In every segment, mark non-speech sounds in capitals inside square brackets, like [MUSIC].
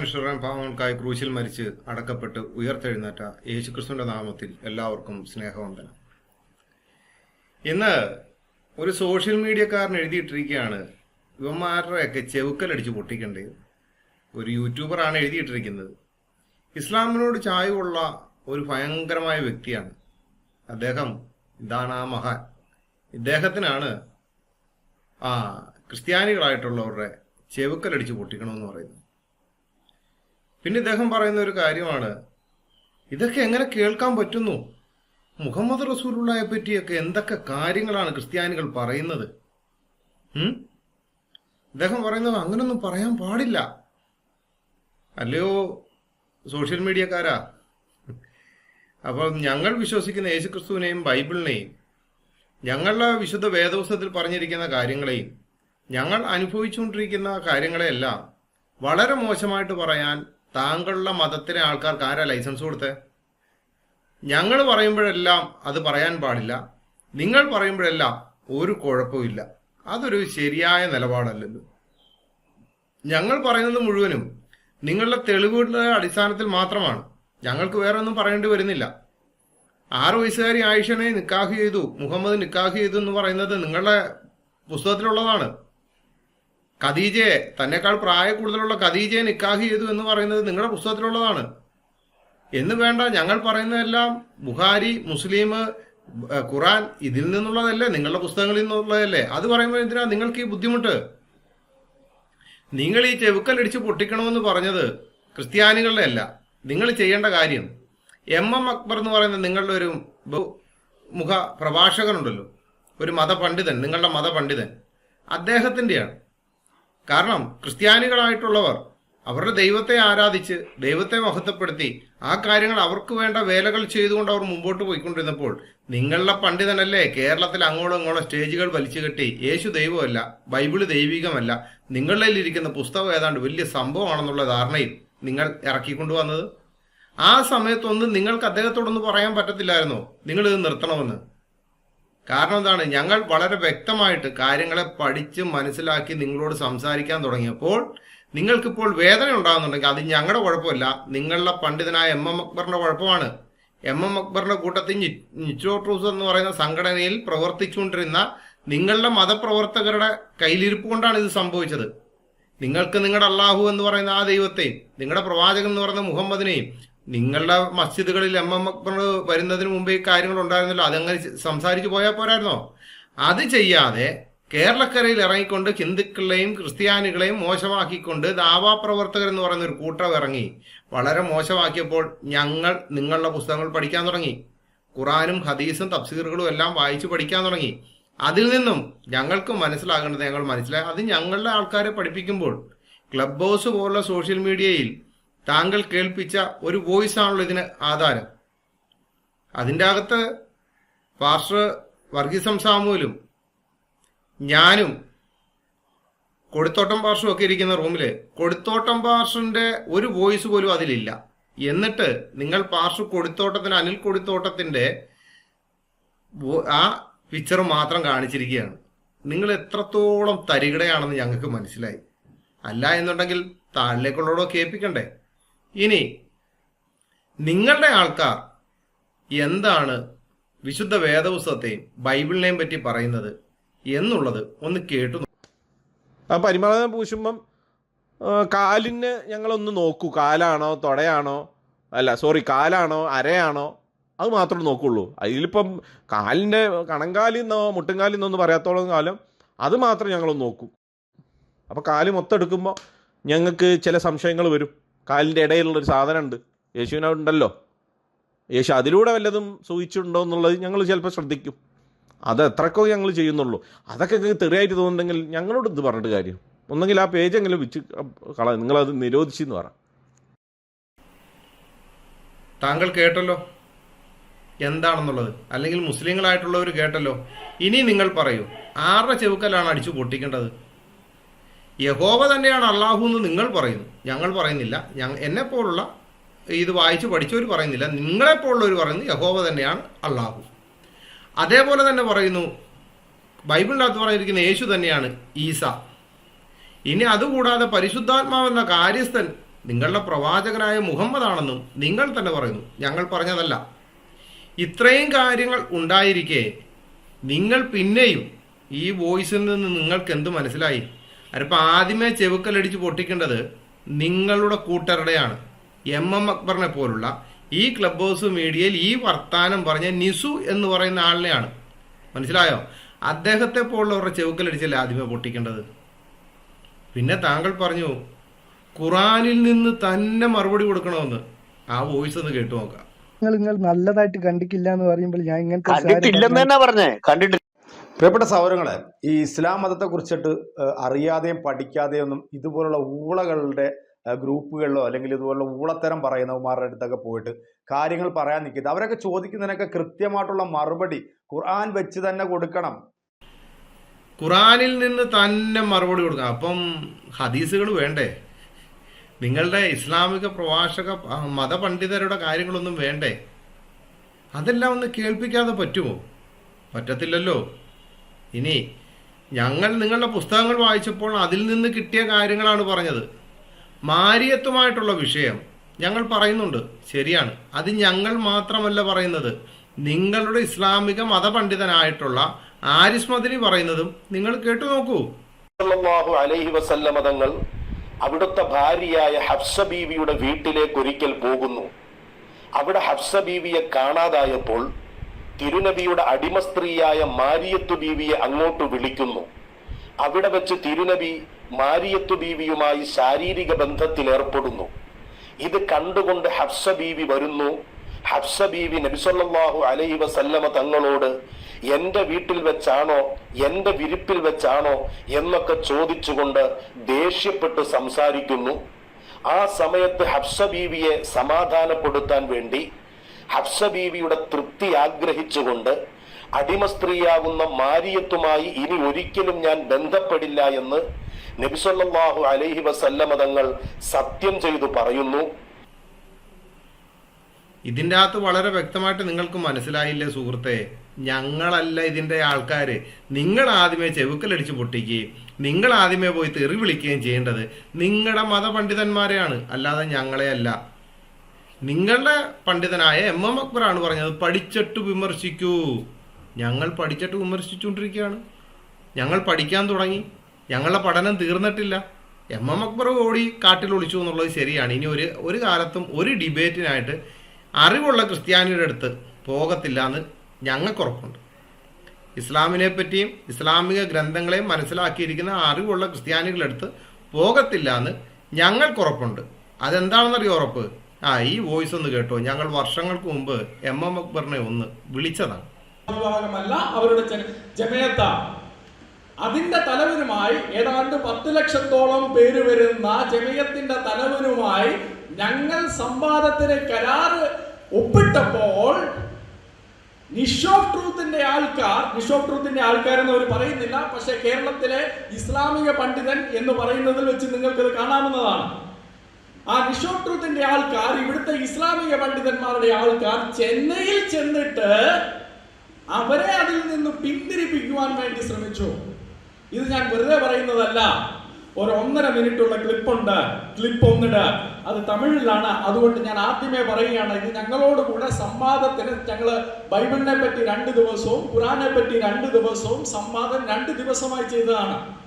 മനുഷ്യരുടെ പാവങ്ങൾക്കായി ക്രൂശിൽ മരിച്ച് അടക്കപ്പെട്ട് ഉയർത്തെഴുന്നേറ്റ യേശുക്രിസ്തുവിന്റെ നാമത്തിൽ എല്ലാവർക്കും സ്നേഹവന്ദനം. ഇന്ന് ഒരു സോഷ്യൽ മീഡിയക്കാരൻ എഴുതിയിട്ടിരിക്കുകയാണ്. ഇവന്മാരുടെയൊക്കെ ചെവുക്കലടിച്ച് പൊട്ടിക്കേണ്ടത് ഒരു യൂട്യൂബറാണ് എഴുതിയിട്ടിരിക്കുന്നത്. ഇസ്ലാമിനോട് ചായവുള്ള ഒരു ഭയങ്കരമായ വ്യക്തിയാണ്. അദ്ദേഹം ഇതാണ് ആ മഹാൻ. ഇദ്ദേഹത്തിനാണ് ആ ക്രിസ്ത്യാനികളായിട്ടുള്ളവരുടെ ചെവുക്കലടിച്ച് പൊട്ടിക്കണമെന്ന് പറയുന്നത്. പിന്നെ ഇദ്ദേഹം പറയുന്ന ഒരു കാര്യമാണ്. ഇതൊക്കെ എങ്ങനെ കേൾക്കാൻ പറ്റുന്നു? മുഹമ്മദ് റസൂലുള്ളയെ പറ്റിയൊക്കെ എന്തൊക്കെ കാര്യങ്ങളാണ് ക്രിസ്ത്യാനികൾ പറയുന്നത്? ഇദ്ദേഹം പറയുന്നത് അങ്ങനൊന്നും പറയാൻ പാടില്ല. അല്ലയോ? സോഷ്യൽ മീഡിയക്കാരാ. അപ്പോൾ ഞങ്ങൾ വിശ്വസിക്കുന്ന യേശുക്രിസ്തുവിനെയും ബൈബിളിനെയും ഞങ്ങളുടെ വിശുദ്ധ വേദപുസ്തകത്തിൽ പറഞ്ഞിരിക്കുന്ന കാര്യങ്ങളെയും ഞങ്ങൾ അനുഭവിച്ചുകൊണ്ടിരിക്കുന്ന കാര്യങ്ങളെയെല്ലാം വളരെ മോശമായിട്ട് പറയാൻ താങ്കളുടെ മതത്തിലെ ആൾക്കാർക്ക് ആരാ ലൈസൻസ് കൊടുത്തേ? ഞങ്ങൾ പറയുമ്പോഴെല്ലാം അത് പറയാൻ പാടില്ല. നിങ്ങൾ പറയുമ്പോഴെല്ലാം ഒരു കുഴപ്പമില്ല അതൊരു ശരിയായ നിലപാടല്ലല്ലോ. ഞങ്ങൾ പറയുന്നത് മുഴുവനും നിങ്ങളുടെ തെളിവുകളുടെ അടിസ്ഥാനത്തിൽ മാത്രമാണ്. ഞങ്ങൾക്ക് വേറെ ഒന്നും പറയേണ്ടി വരുന്നില്ല. ആറ് വയസ്സുകാരി ആയിഷനെ നിക്കാഹ് ചെയ്തു മുഹമ്മദ് നിക്കാഹ് ചെയ്തു എന്ന് പറയുന്നത് നിങ്ങളുടെ പുസ്തകത്തിലുള്ളതാണ്. ഖദീജയെ തന്നെക്കാൾ പ്രായ കൂടുതലുള്ള ഖദീജയെ നിക്കാഹ് ചെയ്തു എന്ന് പറയുന്നത് നിങ്ങളുടെ പുസ്തകത്തിലുള്ളതാണ്. എന്ന് വേണ്ട ഞങ്ങൾ പറയുന്നതെല്ലാം ബുഹാരി മുസ്ലിം ഖുറാൻ ഇതിൽ നിന്നുള്ളതല്ലേ നിങ്ങളുടെ പുസ്തകങ്ങളിൽ നിന്നുള്ളതല്ലേ. അത് പറയുമ്പോൾ എന്തിനാ നിങ്ങൾക്ക് ഈ ബുദ്ധിമുട്ട്? നിങ്ങൾ ഈ ചെവുക്കലടിച്ച് പൊട്ടിക്കണമെന്ന് പറഞ്ഞത് ക്രിസ്ത്യാനികളുടെ അല്ല. നിങ്ങൾ ചെയ്യേണ്ട കാര്യം എം എം അക്ബർ എന്ന് പറയുന്ന നിങ്ങളുടെ ഒരു മുഖ പ്രഭാഷകനുണ്ടല്ലോ ഒരു മതപണ്ഡിതൻ നിങ്ങളുടെ മതപണ്ഡിതൻ. അദ്ദേഹത്തിന്റെയാണ്. കാരണം ക്രിസ്ത്യാനികളായിട്ടുള്ളവർ അവരുടെ ദൈവത്തെ ആരാധിച്ച് ദൈവത്തെ മഹത്വപ്പെടുത്തി ആ കാര്യങ്ങൾ അവർക്ക് വേണ്ട വേലകൾ ചെയ്തുകൊണ്ട് അവർ മുമ്പോട്ട് പോയിക്കൊണ്ടിരുന്നപ്പോൾ നിങ്ങളുടെ പണ്ഡിതനല്ലേ കേരളത്തിൽ അങ്ങോട്ടും ഇങ്ങോട്ടും സ്റ്റേജുകൾ വലിച്ചു കെട്ടി യേശു ദൈവമല്ല ബൈബിൾ ദൈവികമല്ല നിങ്ങളിൽ ഇരിക്കുന്ന പുസ്തകം ഏതാണ്ട് വലിയ സംഭവമാണെന്നുള്ള ധാരണയിൽ നിങ്ങൾ ഇറക്കിക്കൊണ്ടുവന്നത്? ആ സമയത്തൊന്നും നിങ്ങൾക്ക് അദ്ദേഹത്തോടൊന്നും പറയാൻ പറ്റത്തില്ലായിരുന്നോ. നിങ്ങൾ ഇത് നിർത്തണമെന്ന്. കാരണം എന്താണ്? ഞങ്ങൾ വളരെ വ്യക്തമായിട്ട് കാര്യങ്ങളെ പഠിച്ച് മനസ്സിലാക്കി നിങ്ങളോട് സംസാരിക്കാൻ തുടങ്ങിയപ്പോൾ നിങ്ങൾക്കിപ്പോൾ വേദന ഉണ്ടാകുന്നുണ്ടെങ്കിൽ അത് ഞങ്ങളുടെ കുഴപ്പമില്ല. നിങ്ങളുടെ പണ്ഡിതനായ എം എം അക്ബറിന്റെ കുഴപ്പമാണ്. എം എം അക്ബറിന്റെ കൂട്ടത്തിൽ നിച്ചോ ട്രൂസ് എന്ന് പറയുന്ന സംഘടനയിൽ പ്രവർത്തിച്ചുകൊണ്ടിരുന്ന നിങ്ങളുടെ മതപ്രവർത്തകരുടെ കയ്യിലിരിപ്പ് കൊണ്ടാണ് ഇത് സംഭവിച്ചത്. നിങ്ങൾക്ക് നിങ്ങളുടെ അള്ളാഹു എന്ന് പറയുന്ന ആ ദൈവത്തെയും നിങ്ങളുടെ പ്രവാചകൻ എന്ന് പറയുന്ന മുഹമ്മദിനെയും നിങ്ങളുടെ മസ്ജിദുകളിൽ എം എം അക്ബർ വരുന്നതിന് മുമ്പേ ഈ കാര്യങ്ങൾ ഉണ്ടായിരുന്നല്ലോ അതങ്ങനെ സംസാരിച്ചു പോയാൽ പോരായിരുന്നോ? അത് ചെയ്യാതെ കേരളക്കരയിൽ ഇറങ്ങിക്കൊണ്ട് ഹിന്ദുക്കളെയും ക്രിസ്ത്യാനികളെയും മോശമാക്കിക്കൊണ്ട് ദാവാ പ്രവർത്തകർ എന്ന് പറയുന്ന ഒരു കൂട്ടം ഇറങ്ങി. വളരെ മോശമാക്കിയപ്പോൾ ഞങ്ങൾ നിങ്ങളുടെ പുസ്തകങ്ങൾ പഠിക്കാൻ തുടങ്ങി. ഖുറാനും ഹദീസും തഫ്സീറുകളും എല്ലാം വായിച്ചു പഠിക്കാൻ തുടങ്ങി. അതിൽ നിന്നും ഞങ്ങൾക്ക് മനസ്സിലാകേണ്ടത് ഞങ്ങൾ മനസ്സിലായി. അത് ഞങ്ങളുടെ ആൾക്കാരെ പഠിപ്പിക്കുമ്പോൾ ക്ലബ് ഹൗസ് പോലുള്ള സോഷ്യൽ മീഡിയയിൽ താങ്കൾ കേൾപ്പിച്ച ഒരു വോയിസ് ആണല്ലോ ഇതിന് ആധാരം. അതിന്റെ അകത്ത് പാസ്റ്റർ വർഗീസം സാമൂലും ഞാനും കൊടുത്തോട്ടം പാർഷും ഒക്കെ ഇരിക്കുന്ന റൂമിൽ കൊടുത്തോട്ടം പാർഷന്റെ ഒരു വോയിസ് പോലും അതിലില്ല. എന്നിട്ട് നിങ്ങൾ പാർഷു കൊടുത്തോട്ടത്തിന് അനിൽ കൊടുത്തോട്ടത്തിന്റെ ആ പിക്ചർ മാത്രം കാണിച്ചിരിക്കുകയാണ്. നിങ്ങൾ എത്രത്തോളം തരികിടയാണെന്ന് ഞങ്ങൾക്ക് മനസ്സിലായി. അല്ല എന്നുണ്ടെങ്കിൽ താഴിലേക്കുള്ളതോ കേൾപ്പിക്കണ്ടേ? ഇനി നിങ്ങളുടെ ആൾക്കാർ എന്താണ് വിശുദ്ധ വേദപുസ്തകത്തെയും ബൈബിളിനെയും പറ്റി പറയുന്നത് എന്നുള്ളത് ഒന്ന് കേട്ടു ആ പരിമളം പൂശുമ്പം കാലിന് ഞങ്ങളൊന്ന് നോക്കൂ. കാലാണോ തൊടയാണോ? അല്ല സോറി കാലാണോ അരയാണോ? അത് മാത്രമേ നോക്കുള്ളൂ. അതിലിപ്പം കാലിന്റെ കണങ്കാലിൽ നിന്നോ മുട്ടുംകാലിൽ നിന്നോ ഒന്ന് പറയാത്തോളം കാലം അത് മാത്രം ഞങ്ങളൊന്ന് നോക്കൂ. അപ്പോൾ കാൽ മൊത്തം എടുക്കുമ്പോൾ ഞങ്ങൾക്ക് ചില സംശയങ്ങൾ വരും. കാലിന്റെ ഇടയിലുള്ളൊരു സാധനമുണ്ട്. യേശുവിനുണ്ടല്ലോ യേശു അതിലൂടെ വല്ലതും സൂചിച്ചിട്ടുണ്ടോ എന്നുള്ളത് ഞങ്ങൾ ചിലപ്പോൾ ശ്രദ്ധിക്കും. അത് എത്രക്കോ ഞങ്ങൾ ചെയ്യുന്നുള്ളൂ. അതൊക്കെ തെറിയായിട്ട് തോന്നുന്നുണ്ടെങ്കിൽ ഞങ്ങളോട് ഇത് പറഞ്ഞിട്ട് കാര്യം? ഒന്നെങ്കിൽ ആ പേജ് എങ്കിലും വെച്ച് കള നിങ്ങളത് നിരോധിച്ചെന്ന് പറ. താങ്കൾ കേട്ടല്ലോ എന്താണെന്നുള്ളത്. അല്ലെങ്കിൽ മുസ്ലിങ്ങളായിട്ടുള്ളവർ കേട്ടല്ലോ. ഇനി നിങ്ങൾ പറയൂ ആരുടെ ചെവുക്കലാണ് അടിച്ചു പൊട്ടിക്കേണ്ടത്? യഹോവ തന്നെയാണ് അള്ളാഹു എന്ന് നിങ്ങൾ പറയുന്നു. ഞങ്ങൾ പറയുന്നില്ല. ഞങ്ങൾ എന്നെ പോലുള്ള ഇത് വായിച്ച് പഠിച്ചവർ പറയുന്നില്ല. നിങ്ങളെപ്പോലുള്ളവർ പറയുന്നു യഹോവ തന്നെയാണ് അള്ളാഹു അതേപോലെ തന്നെ പറയുന്നു ബൈബിളിനകത്ത് പറഞ്ഞിരിക്കുന്ന യേശു തന്നെയാണ് ഈസ. ഇനി അതുകൂടാതെ പരിശുദ്ധാത്മാവെന്ന കാര്യസ്ഥൻ നിങ്ങളുടെ പ്രവാചകനായ മുഹമ്മദാണെന്നും നിങ്ങൾ തന്നെ പറയുന്നു. ഞങ്ങൾ പറഞ്ഞതല്ല. ഇത്രയും കാര്യങ്ങൾ ഉണ്ടായിരിക്കെ നിങ്ങൾ പിന്നെയും ഈ വോയിസിൽ നിന്ന് നിങ്ങൾക്ക് എന്ത് മനസ്സിലായി? അതിപ്പോൾ ആദ്യമേ ചെവുക്കലടിച്ച് പൊട്ടിക്കേണ്ടത് നിങ്ങളുടെ കൂട്ടരുടെയാണ്. എം എം അക്ബറിനെ പോലുള്ള ഈ ക്ലബ് ഹൗസ് മീഡിയയിൽ ഈ വർത്താനം പറഞ്ഞ നിസു എന്ന് പറയുന്ന ആളിനെയാണ്. മനസ്സിലായോ? അദ്ദേഹത്തെ പോലുള്ളവരുടെ ചെവുക്കലടിച്ചല്ലേ ആദ്യമേ പൊട്ടിക്കേണ്ടത്? പിന്നെ താങ്കൾ പറഞ്ഞു ഖുറാനിൽ നിന്ന് തന്നെ മറുപടി കൊടുക്കണമെന്ന്. ആ വോയിസ് ഒന്ന് കേട്ടു നോക്കാം. നിങ്ങൾ നിങ്ങൾ നല്ലതായിട്ട് കണ്ടിട്ടില്ല എന്ന് പറയുമ്പോൾ ഞാൻ ഇങ്ങനത്തെ ഒരു കാര്യം കണ്ടിട്ടില്ലെന്ന് പറഞ്ഞാൽ തന്നെ പറഞ്ഞേ. കണ്ടിട്ടില്ല പ്രിയപ്പെട്ട സൗരങ്ങളെ ഈ ഇസ്ലാം മതത്തെ കുറിച്ചിട്ട് ഏഹ്, അറിയാതെയും പഠിക്കാതെയും ഒന്നും ഇതുപോലുള്ള ഊളകളുടെ ഗ്രൂപ്പുകളിലോ അല്ലെങ്കിൽ ഇതുപോലുള്ള ഊളത്തരം പറയുന്നവന്മാരുടെ അടുത്തൊക്കെ പോയിട്ട് കാര്യങ്ങൾ പറയാൻ നിൽക്കുന്നത് അവരൊക്കെ ചോദിക്കുന്നതിനൊക്കെ കൃത്യമായിട്ടുള്ള മറുപടി ഖുർആൻ വെച്ച് തന്നെ കൊടുക്കണം. ഖുറാനിൽ നിന്ന് തന്നെ മറുപടി കൊടുക്കുക അപ്പം ഹദീസുകൾ വേണ്ടേ? നിങ്ങളുടെ ഇസ്ലാമിക പ്രഭാഷക മതപണ്ഡിതരുടെ കാര്യങ്ങളൊന്നും വേണ്ടേ? അതെല്ലാം ഒന്ന് കേൾപ്പിക്കാതെ പറ്റുമോ? പറ്റത്തില്ലല്ലോ. ഇനി ഞങ്ങൾ നിങ്ങളുടെ പുസ്തകങ്ങൾ വായിച്ചപ്പോൾ അതിൽ നിന്ന് കിട്ടിയ കാര്യങ്ങളാണ് പറഞ്ഞത്. മാരിയത്വമായിട്ടുള്ള വിഷയം ഞങ്ങൾ പറയുന്നുണ്ട്. ശരിയാണ്. അത് ഞങ്ങൾ മാത്രമല്ല പറയുന്നത്. നിങ്ങളുടെ ഇസ്ലാമിക മതപണ്ഡിതനായിട്ടുള്ള ആരിസ് മദനി പറയുന്നതും നിങ്ങൾ കേട്ടു നോക്കൂ. അലൈഹി വസല്ലമ തങ്ങൾ അവിടുത്തെ ഭാര്യയായ ഹഫ്സ ബീവിയുടെ വീട്ടിലേക്ക് ഒരിക്കൽ പോകുന്നു. അവിടെ ഹഫ്സ ബീവിയെ കാണാതായപ്പോൾ തിരുനബിയുടെ അടിമ സ്ത്രീയായ മാരിയത്തു ബീവിയെ അങ്ങോട്ട് വിളിക്കുന്നു. അവിടെ വെച്ച് തിരുനബി മാരിയത്തു ബീവിയുമായി ശാരീരിക ബന്ധത്തിൽ ഏർപ്പെടുന്നു ഇത് കണ്ടുകൊണ്ട് ഹഫ്സ ബീവി വരുന്നു. ഹഫ്സ ബീവി നബിസൊല്ലാഹു അലൈഹി വസല്ലമ തങ്ങളോട് എന്റെ വീട്ടിൽ വെച്ചാണോ എന്റെ വിരിപ്പിൽ വെച്ചാണോ? എന്നൊക്കെ ചോദിച്ചുകൊണ്ട് ദേഷ്യപ്പെട്ട് സംസാരിക്കുന്നു. ആ സമയത്ത് ഹഫ്സ ബീവിയെ സമാധാനപ്പെടുത്താൻ വേണ്ടി ഹഫ്സ തൃപ്തി ആഗ്രഹിച്ചുകൊണ്ട് അടിമ സ്ത്രീയാകുന്ന മാരിയത്തുമായി ഇനി ഒരിക്കലും ഞാൻ ബന്ധപ്പെടില്ല എന്ന് നബിസൊല്ലാഹു അലൈഹി വസല്ലമ തങ്ങൾ സത്യം ചെയ്തു പറയുന്നു. ഇതിന്റെ അകത്ത് വളരെ വ്യക്തമായിട്ട് നിങ്ങൾക്ക് മനസ്സിലായില്ലേ സുഹൃത്തെ? ഞങ്ങളല്ല ഇതിന്റെ ആൾക്കാർ നിങ്ങൾ ആദ്യമേ ചെവുക്കലടിച്ച് പൊട്ടിക്കുകയും നിങ്ങൾ ആദ്യമേ പോയി തെറി വിളിക്കുകയും ചെയ്യേണ്ടത് നിങ്ങളുടെ മതപണ്ഡിതന്മാരെയാണ്. അല്ലാതെ ഞങ്ങളെ അല്ല നിങ്ങളുടെ പണ്ഡിതനായ എം എം അക്ബറാണ് പറഞ്ഞത് പഠിച്ചിട്ട് വിമർശിക്കൂ. ഞങ്ങൾ പഠിച്ചിട്ട് വിമർശിച്ചുകൊണ്ടിരിക്കുകയാണ്. ഞങ്ങൾ പഠിക്കാൻ തുടങ്ങി. ഞങ്ങളുടെ പഠനം തീർന്നിട്ടില്ല. എം എം അക്ബർ ഓടി കാട്ടിൽ ഒളിച്ചു എന്നുള്ളത് ശരിയാണ്. ഇനി ഒരു ഒരു കാലത്തും ഒരു ഡിബേറ്റിനായിട്ട് അറിവുള്ള ക്രിസ്ത്യാനിയുടെ അടുത്ത് പോകത്തില്ല എന്ന് ഞങ്ങൾക്ക് ഉറപ്പുണ്ട്. ഇസ്ലാമിനെ പറ്റിയും ഇസ്ലാമിക ഗ്രന്ഥങ്ങളെയും മനസ്സിലാക്കിയിരിക്കുന്ന അറിവുള്ള ക്രിസ്ത്യാനികളുടെ അടുത്ത് പോകത്തില്ല എന്ന് ഞങ്ങൾക്ക് ഉറപ്പുണ്ട്. അതെന്താണെന്നറിയോ ഉറപ്പ്? ആ ഈ വോയിസ് ഒന്ന് കേട്ടോ. ഞങ്ങൾ വർഷങ്ങൾക്ക് മുമ്പ് എം എം അക്ബറിനെ ഒന്ന് വിളിച്ചതാണ്. അവരുടെ ജമയത്ത അതിന്റെ തലവനുമായി ഏതാണ്ട് പത്ത് ലക്ഷത്തോളം പേര് വരുന്ന ജമയത്തിന്റെ തലവനുമായി ഞങ്ങൾ സംവാദത്തിന് കരാറ് ഒപ്പിട്ടപ്പോൾ നിഷ് ഓഫ് ട്രൂത്തിന്റെ ആൾക്കാർ നിഷ് ഓഫ് ട്രൂത്തിന്റെ ആൾക്കാരെന്ന് അവർ പറയുന്നില്ല പക്ഷെ കേരളത്തിലെ ഇസ്ലാമിക പണ്ഡിതൻ എന്ന് പറയുന്നതിൽ വെച്ച് നിങ്ങൾക്കത് കാണാവുന്നതാണ്. ആ നിഷ് ട്രൂത്തിന്റെ ആൾക്കാർ ഇവിടുത്തെ ഇസ്ലാമിക പണ്ഡിതന്മാരുടെ ആൾക്കാർ ചെന്നൈയിൽ ചെന്നിട്ട് അവരെ അതിൽ നിന്ന് പിന്തിരിപ്പിക്കുവാൻ വേണ്ടി ശ്രമിച്ചു. ഇത് ഞാൻ വെറുതെ പറയുന്നതല്ല. ഒരു ഒന്നര മിനിറ്റുള്ള ക്ലിപ്പുണ്ട്. ക്ലിപ്പ് ഒന്നിട്. അത് തമിഴിലാണ്. അതുകൊണ്ട് ഞാൻ ആദ്യമേ പറയുകയാണ് ഇത് ഞങ്ങളോട് കൂടെ സംവാദത്തിന് ഞങ്ങൾ ബൈബിളിനെ പറ്റി രണ്ട് ദിവസവും ഖുറാനെ പറ്റി രണ്ട് ദിവസവും സംവാദം രണ്ട് ദിവസമായി ചെയ്തതാണ്.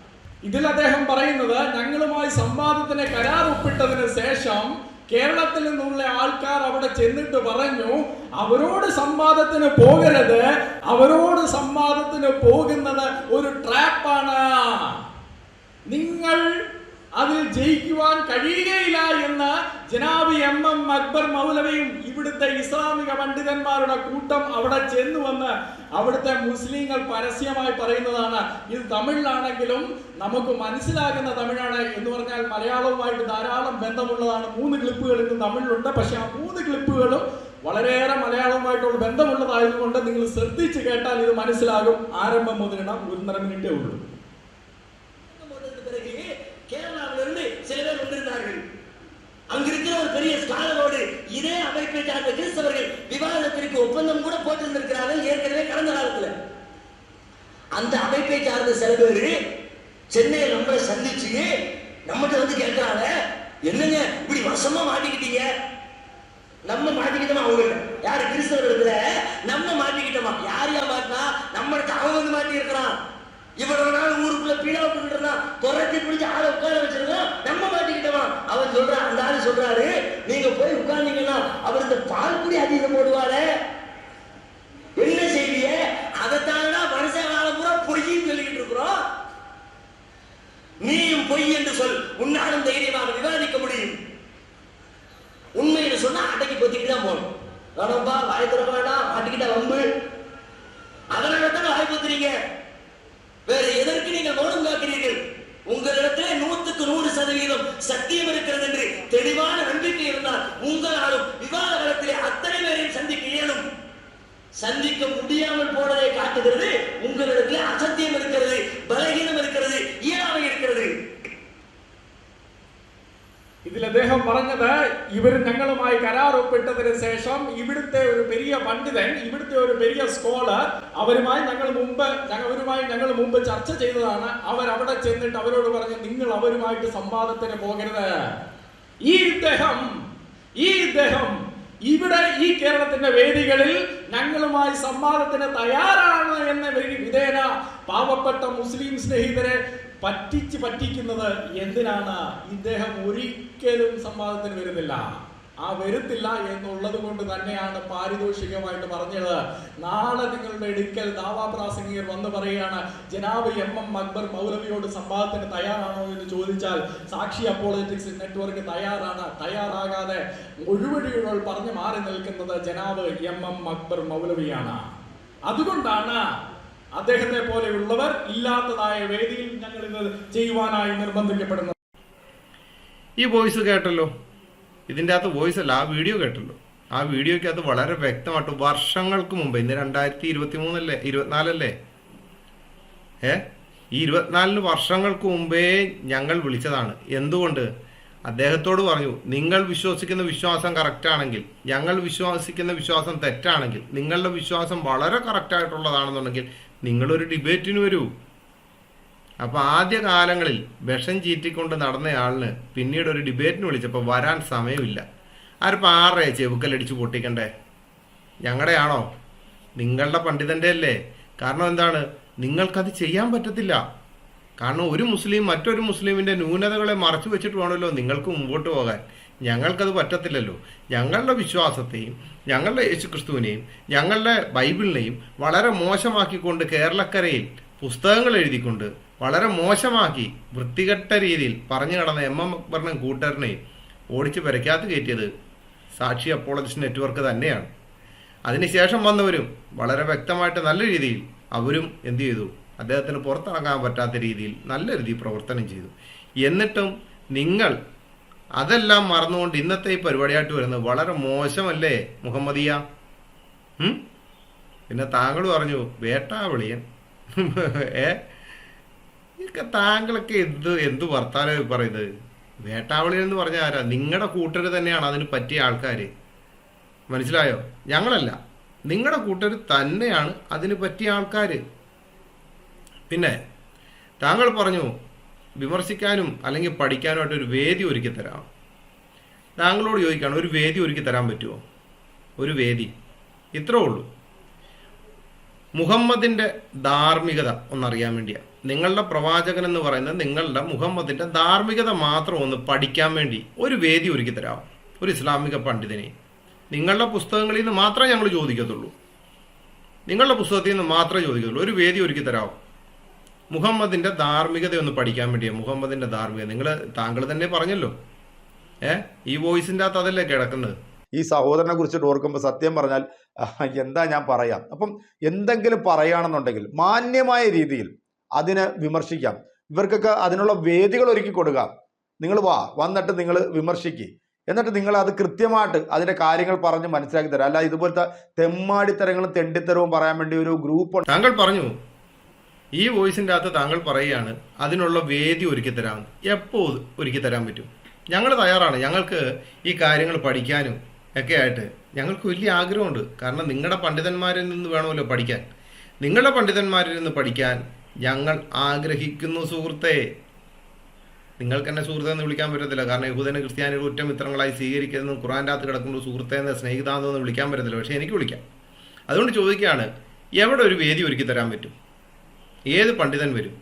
ഇതിൽ അദ്ദേഹം പറയുന്നത് ഞങ്ങളുമായി സംവാദത്തിന് കരാർ ഒപ്പിട്ടതിന് ശേഷം കേരളത്തിൽ നിന്നുള്ള ആൾക്കാർ അവിടെ ചെന്നിട്ട് പറഞ്ഞു അവരോട് സംവാദത്തിന് പോകരുത് അവരോട് സംവാദത്തിന് പോകുന്നത് ഒരു ട്രാപ്പാണ് നിങ്ങൾ അതിൽ ജയിക്കുവാൻ കഴിയുകയില്ല എന്ന് ജനാബ് എം എം അക്ബർ മൗലവിയും ഇവിടുത്തെ ഇസ്ലാമിക പണ്ഡിതന്മാരുടെ കൂട്ടം അവിടെ ചെന്നു വന്ന് അവിടുത്തെ മുസ്ലിങ്ങൾ പരസ്യമായി പറയുന്നതാണ് ഇത് തമിഴിലാണെങ്കിലും നമുക്ക് മനസ്സിലാകുന്ന തമിഴാണ് എന്ന് പറഞ്ഞാൽ മലയാളവുമായിട്ട് ധാരാളം ബന്ധമുള്ളതാണ്. മൂന്ന് ക്ലിപ്പുകൾ ഇന്ന് തമിഴിലുണ്ട്. പക്ഷെ ആ മൂന്ന് ക്ലിപ്പുകളും വളരെയേറെ മലയാളവുമായിട്ടുള്ള ബന്ധമുള്ളതായതുകൊണ്ട് നിങ്ങൾ ശ്രദ്ധിച്ച് കേട്ടാൽ ഇത് മനസ്സിലാകും. ആരംഭം മുതലിടാം. ഒന്നര മിനിറ്റേ ഉള്ളൂ. சில பேர் வந்திருந்தார்கள். அங்கிருக்கிற ஒரு பெரிய ஸ்காலரோடு இதே அமைப்பை சார்ந்த கிறிஸ்தவர்கள் விவாதத்திற்கு ஒப்பந்தம் கூட போட்டிருந்திருக்கிறார்கள் ஏற்கனவே கடந்த காலத்துல. அந்த அமைப்பை சார்ந்த சில பேர் சென்னையை நம்மளை சந்திச்சு நம்மகிட்ட வந்து கேட்கிறாங்க என்னங்க இப்படி வசமா மாட்டிக்கிட்டீங்க? நம்ம மாட்டிக்கிட்டோமா அவங்க யாரு கிறிஸ்தவர்களுக்குல நம்ம மாட்டிக்கிட்டோமா? யார் யா மாட்டினா? நம்மளுக்கு அவன் வந்து மாட்டி இருக்கிறான் இவ்வளவு நாள் ஊருக்குள்ள பீடா விட்டுக்கிட்டு இருந்தான் துரத்தி பிடிச்சி ஆளை உட்கார வச்சிருக்கான் நம்ம மாட்டிக்கிட்டோமா? அவர் சொல்றான் அந்த ஆள் சொல்றாரு நீங்க போய் உட்கார்ந்தீங்கன்னா அவர் இந்த பால் குடி அதிகம் போடுவாரு. என்ன செய்திய? அதைத்தானா மனுஷ காலம் பூரா பொய்ன்னு சொல்லிக்கிட்டு இருக்கிறோம். நீயும் பொய் என்று சொல் உன்னாலும் தைரியமாக விவாதிக்க முடியும். உண்மைன்னு சொன்னா அடக்கி பொத்திக்கிட்டு தான் போகணும். வேணாம்பா வாய் திறக்க வேண்டாம் மாட்டிக்கிட்ட வம்பு. அதனால தான் வாய் பொத்துறீங்க. சத்தியம் இருக்கிறது என்று தெளிவான நம்பிக்கை இருந்தால் உங்களாலும் விவாத களத்திலே அத்தனை பேரையும் சந்திக்க இயலும். சந்திக்க முடியாமல் போனதை காட்டுகிறது. உங்களிடத்தில் அசத்தியம் இருக்கிறது. பலகீனம் ഇതിൽ അദ്ദേഹം പറഞ്ഞത് ഇവർ ഞങ്ങളുമായി കരാർ ഒപ്പിട്ടതിന് ശേഷം ഇവിടുത്തെ ഒരു പെരിയ പണ്ഡിതൻ ഇവിടുത്തെ ഒരു പെരിയ സ്കോളർ അവരുമായി ഞങ്ങൾ മുമ്പ് അവരുമായി ഞങ്ങൾ മുമ്പ് ചർച്ച ചെയ്തതാണ്. അവർ അവിടെ ചെന്നിട്ട് അവരോട് പറഞ്ഞു നിങ്ങൾ അവരുമായിട്ട് സംവാദത്തിന് പോകരുത്. ഈ ഇദ്ദേഹം ഈ ഇദ്ദേഹം ഇവിടെ ഈ കേരളത്തിന്റെ വേദികളിൽ ഞങ്ങളുമായി സംവാദത്തിന് തയ്യാറാണ് എന്ന വിധേന പാവപ്പെട്ട മുസ്ലിം സ്നേഹിതരെ പറ്റിച്ച് പറ്റിക്കുന്നത് എന്തിനാണ്? ഇദ്ദേഹം ഒരിക്കലും സംവാദത്തിന് വരുന്നില്ല. ആ വരുത്തില്ല എന്നുള്ളത് കൊണ്ട് തന്നെയാണ് പാരിതോഷികമായിട്ട് പറഞ്ഞത്. നാളെ നിങ്ങളുടെ അടുക്കൽ ദാവാപ്രാസംഗികർ വന്ന് പറയുകയാണ് ജനാബ് എം. എം. അക്ബർ മൗലവിയോട് സംവാദത്തിന് തയ്യാറാണോ എന്ന് ചോദിച്ചാൽ സാക്ഷി അപ്പോളജിക്സ് നെറ്റ്വർക്ക് തയ്യാറാണ് തയ്യാറാകാതെ ഒഴിവഴികൾ പറഞ്ഞു മാറി നിൽക്കുന്നത് ജനാബ് എം. എം. അക്ബർ മൗലവിയാണ്. അതുകൊണ്ടാണ് അദ്ദേഹത്തെ പോലെയുള്ളവർ ഇല്ലാത്തതായ വേദിയിൽ ഞങ്ങൾ ഇത് ചെയ്യുവാനായി നിർബന്ധിക്കപ്പെടുന്നത് ഈ വോയിസ് കേട്ടല്ലോ? ഇതിന്റെ അകത്ത് വോയിസ് അല്ല ആ വീഡിയോ കേട്ടല്ലോ. ആ വീഡിയോയ്ക്കകത്ത് വളരെ വ്യക്തമായിട്ട് വർഷങ്ങൾക്ക് മുമ്പ് ഇന്ന് രണ്ടായിരത്തി ഇരുപത്തി മൂന്നല്ലേ ഇരുപത്തിനാലല്ലേ? ഏ? ഈ ഇരുപത്തിനാലിന് വർഷങ്ങൾക്ക് മുമ്പേ ഞങ്ങൾ വിളിച്ചതാണ്. എന്തുകൊണ്ട്? അദ്ദേഹത്തോട് പറഞ്ഞു നിങ്ങൾ വിശ്വസിക്കുന്ന വിശ്വാസം കറക്റ്റ് ആണെങ്കിൽ ഞങ്ങൾ വിശ്വസിക്കുന്ന വിശ്വാസം തെറ്റാണെങ്കിൽ നിങ്ങളുടെ വിശ്വാസം വളരെ കറക്റ്റ് ആയിട്ടുള്ളതാണെന്നുണ്ടെങ്കിൽ നിങ്ങളൊരു ഡിബേറ്റിന് വരൂ. അപ്പൊ ആദ്യ കാലങ്ങളിൽ വിഷം ചീറ്റിക്കൊണ്ട് നടന്നയാളിന് പിന്നീട് ഒരു ഡിബേറ്റിന് വിളിച്ചപ്പോൾ വരാൻ സമയമില്ല. ആരിപ്പോൾ ആറേ ചെവുക്കലടിച്ച് പൊട്ടിക്കണ്ടേ? ഞങ്ങളുടെ ആണോ നിങ്ങളുടെ പണ്ഡിതന്റെ അല്ലേ കാരണം എന്താണ്? നിങ്ങൾക്കത് ചെയ്യാൻ പറ്റത്തില്ല. കാരണം ഒരു മുസ്ലിം മറ്റൊരു മുസ്ലിമിന്റെ ന്യൂനതകളെ മറച്ചു വെച്ചിട്ട് വേണമല്ലോ നിങ്ങൾക്ക് മുമ്പോട്ട് പോകാൻ. ഞങ്ങൾക്കത് പറ്റത്തില്ലല്ലോ. ഞങ്ങളുടെ വിശ്വാസത്തെയും ഞങ്ങളുടെ യേശുക്രിസ്തുവിനെയും ഞങ്ങളുടെ ബൈബിളിനെയും വളരെ മോശമാക്കിക്കൊണ്ട് കേരളക്കരയിൽ പുസ്തകങ്ങൾ എഴുതിക്കൊണ്ട് വളരെ മോശമാക്കി വൃത്തികെട്ട രീതിയിൽ പറഞ്ഞു കടന്ന എം എം അക്ബറിനെയും കൂട്ടറിനെയും ഓടിച്ച് പെരയ്ക്കകത്ത് കയറ്റിയത് സാക്ഷി അപ്പോളജിസ്റ്റ് നെറ്റ്വർക്ക് തന്നെയാണ്. അതിനുശേഷം വന്നവരും വളരെ വ്യക്തമായിട്ട് നല്ല രീതിയിൽ അവരും എന്ത് ചെയ്തു? അദ്ദേഹത്തിന് പുറത്തിറങ്ങാൻ പറ്റാത്ത രീതിയിൽ നല്ല രീതിയിൽ പ്രവർത്തനം ചെയ്തു. എന്നിട്ടും നിങ്ങൾ അതെല്ലാം മറന്നുകൊണ്ട് ഇന്നത്തെ ഈ പരിപാടിയായിട്ട് വരുന്നത് വളരെ മോശമല്ലേ മുഹമ്മദിയ? പിന്നെ താങ്കൾ പറഞ്ഞു വേട്ടാവിളിയൻ. [LAUGHS] ഏ? ഇതൊക്കെ താങ്കളൊക്കെ എന്ത് എന്ത് വർത്താനം പറയുന്നത്? വേട്ടാവിളിയൻ എന്ന് പറഞ്ഞാൽ ആരാ? നിങ്ങളുടെ കൂട്ടർ തന്നെയാണ് അതിന് പറ്റിയ ആൾക്കാർ മനസ്സിലായോ? ഞങ്ങളല്ല. നിങ്ങളുടെ കൂട്ടർ തന്നെയാണ് അതിന് പറ്റിയ ആൾക്കാർ പിന്നെ താങ്കൾ പറഞ്ഞു വിമർശിക്കാനും അല്ലെങ്കിൽ പഠിക്കാനുമായിട്ട് ഒരു വേദി ഒരുക്കി തരാം. താങ്കളോട് ചോദിക്കുകയാണ് ഒരു വേദി ഒരുക്കി തരാൻ പറ്റുമോ? ഒരു വേദി. ഇത്രേ ഉള്ളൂ. മുഹമ്മദിന്റെ ധാർമ്മികത ഒന്നറിയാൻ വേണ്ടിയാണ് നിങ്ങളുടെ പ്രവാചകൻ എന്ന് പറയുന്നത് നിങ്ങളുടെ മുഹമ്മദിന്റെ ധാർമ്മികത മാത്രം ഒന്ന് പഠിക്കാൻ വേണ്ടി ഒരു വേദി ഒരുക്കി തരാം. ഒരു ഇസ്ലാമിക പണ്ഡിതനെ. നിങ്ങളുടെ പുസ്തകങ്ങളിൽ നിന്ന് മാത്രമേ ഞങ്ങൾ ചോദിക്കത്തുള്ളൂ. നിങ്ങളുടെ പുസ്തകത്തിൽ നിന്ന് മാത്രമേ ചോദിക്കത്തുള്ളൂ. ഒരു വേദി ഒരുക്കി തരാമോ മുഹമ്മദിന്റെ ധാർമ്മികത ഒന്ന് പഠിക്കാൻ വേണ്ടിയാണ് മുഹമ്മദിന്റെ ധാർമ്മികത. നിങ്ങൾ താങ്കൾ തന്നെ പറഞ്ഞല്ലോ. ഏ? ഈ വോയിസിന്റെ അകത്ത് അതല്ലേ കിടക്കുന്നത്? ഈ സഹോദരനെ കുറിച്ചിട്ട് ഓർക്കുമ്പോൾ സത്യം പറഞ്ഞാൽ എന്താ ഞാൻ പറയാം? അപ്പം എന്തെങ്കിലും പറയുകയാണെന്നുണ്ടെങ്കിൽ മാന്യമായ രീതിയിൽ അതിനെ വിമർശിക്കാം. ഇവർക്കൊക്കെ അതിനുള്ള വേദികൾ ഒരുക്കി കൊടുക്കാം. നിങ്ങൾ വാ വന്നിട്ട് നിങ്ങൾ വിമർശിക്കുക എന്നിട്ട് നിങ്ങൾ അത് കൃത്യമായിട്ട് അതിന്റെ കാര്യങ്ങൾ പറഞ്ഞ് മനസ്സിലാക്കി തരാം. അല്ല ഇതുപോലത്തെ തെമ്മാടിത്തരങ്ങളും തെണ്ടിത്തരവും പറയാൻ വേണ്ടി ഒരു ഗ്രൂപ്പ് താങ്കൾ പറഞ്ഞു ഈ വോയിസിന്റെ അകത്ത് താങ്കൾ പറയുകയാണ് അതിനുള്ള വേദി ഒരുക്കി തരാമെന്ന് എപ്പോൾ ഒരുക്കി തരാൻ പറ്റും? ഞങ്ങൾ തയ്യാറാണ്. ഞങ്ങൾക്ക് ഈ കാര്യങ്ങൾ പഠിക്കാനും ഒക്കെ ആയിട്ട് ഞങ്ങൾക്ക് വലിയ ആഗ്രഹമുണ്ട്. കാരണം നിങ്ങളുടെ പണ്ഡിതന്മാരിൽ നിന്ന് വേണമല്ലോ പഠിക്കാൻ. നിങ്ങളുടെ പണ്ഡിതന്മാരിൽ നിന്ന് പഠിക്കാൻ ഞങ്ങൾ ആഗ്രഹിക്കുന്നു സുഹൃത്തെ. നിങ്ങൾക്ക് എന്നെ സുഹൃത്തെ എന്ന് വിളിക്കാൻ പറ്റത്തില്ല. കാരണം യഹൂദനെ ക്രിസ്ത്യാനികൾ ഉറ്റ മിത്രങ്ങളായി സ്വീകരിക്കുന്നതും ഖുറാന്റെ അകത്ത് കിടക്കുമ്പോൾ സുഹൃത്തെ എന്ന് സ്നേഹിതാന്തെന്ന് വിളിക്കാൻ പറ്റത്തില്ല. പക്ഷേ എനിക്ക് വിളിക്കാം. അതുകൊണ്ട് ചോദിക്കുകയാണ് എവിടെ ഒരു വേദി ഒരുക്കി തരാൻ പറ്റും? ഏത് പണ്ഡിതൻ വരും?